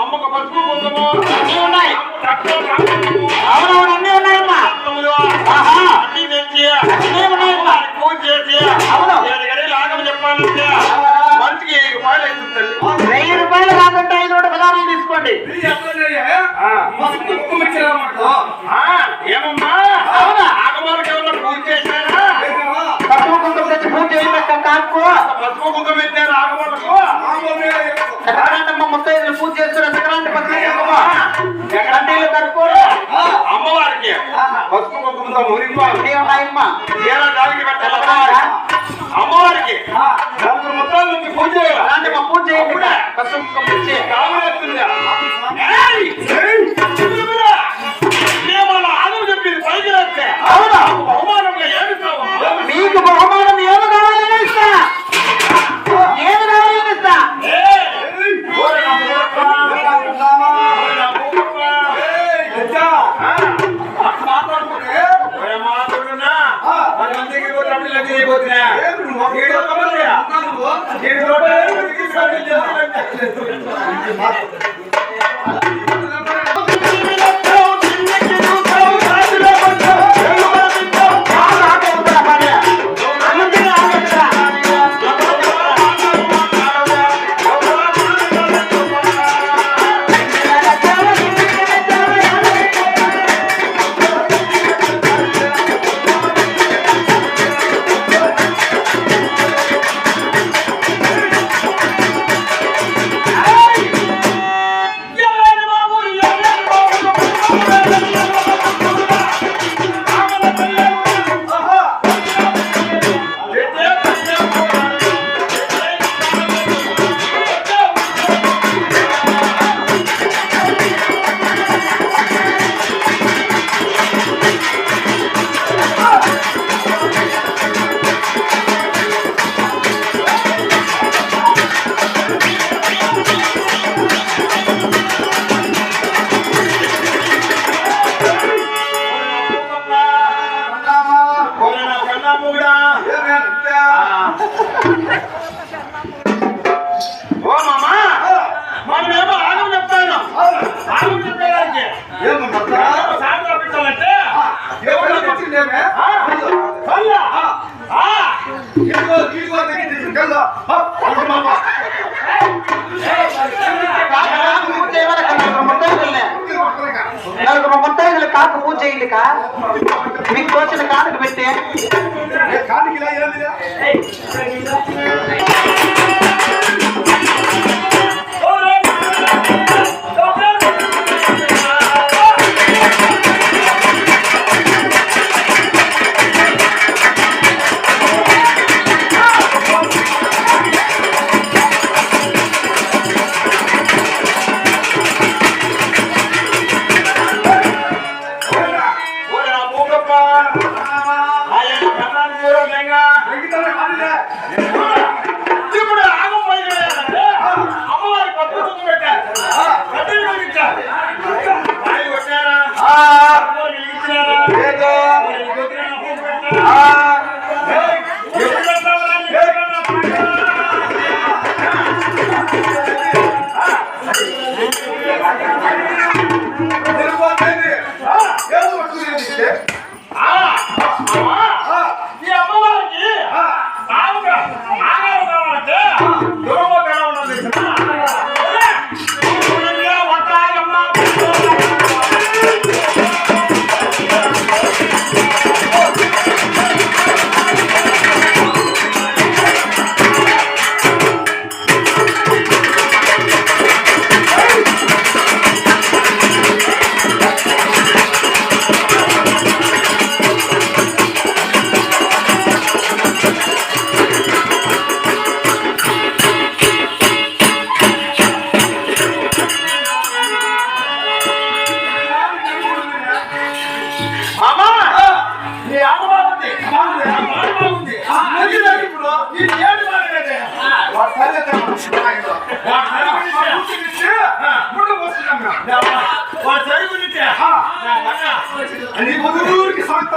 అమ్మకు పసుపు కుందము అన్ని ఉన్నాయి. అవునవును అన్ని ఉన్నాయమ్మా. అన్ని తెచ్చి. అన్నీ ఉన్నాయమ్మా. పూజ చేసి. అవును. లాగం చెప్పాలంటే. మంచికి వెయ్యి రూపాయలు అవుతుంది తల్లి. రూపాయలు కాకుండా ఐదు నూట పదార్థాలు తీసుకోండి. ఏమమ్మా? ముత్తైదులు పూజ చేస్తున్న సంక్రాంతి పత్రిక సంక్రాంతిలో కడుక్కోరు అమ్మవారికి పసుపు కుంకుమతో మురిగిపోయి అమ్మ ఏడా దానికి పెట్టాలి అమ్మవారికి నలుగురు ముత్తాల నుంచి పూజ చేయాలి పూజ చేయాలి పసుపు కుంకుమ ఏడు రూపాయలు తీసుకొని పెట్టారా మీకు తోచిన కానుక పెట్టే. Yeah.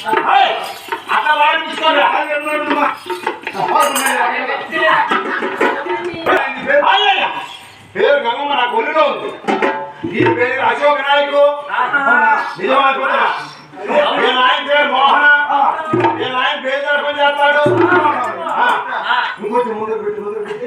ఏయ్, అట్లా బాగా తీసుకోరా అయ్యయ్య, పేరు గంగమ్మ నాకు ఒళ్ళులో ఉంది ఈ పేరు అశోక్ నాయకు నిజమా కుదరా? వీళ్ళ ఆయన పేరు మోహన వీళ్ళ ఆయన పేరు జరపని చేస్తాడు ఆ, ఇంకొంచెం ముందు పెట్టు ముందు పెట్టు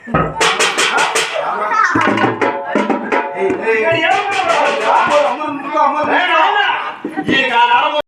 ఇక్కడ ఏం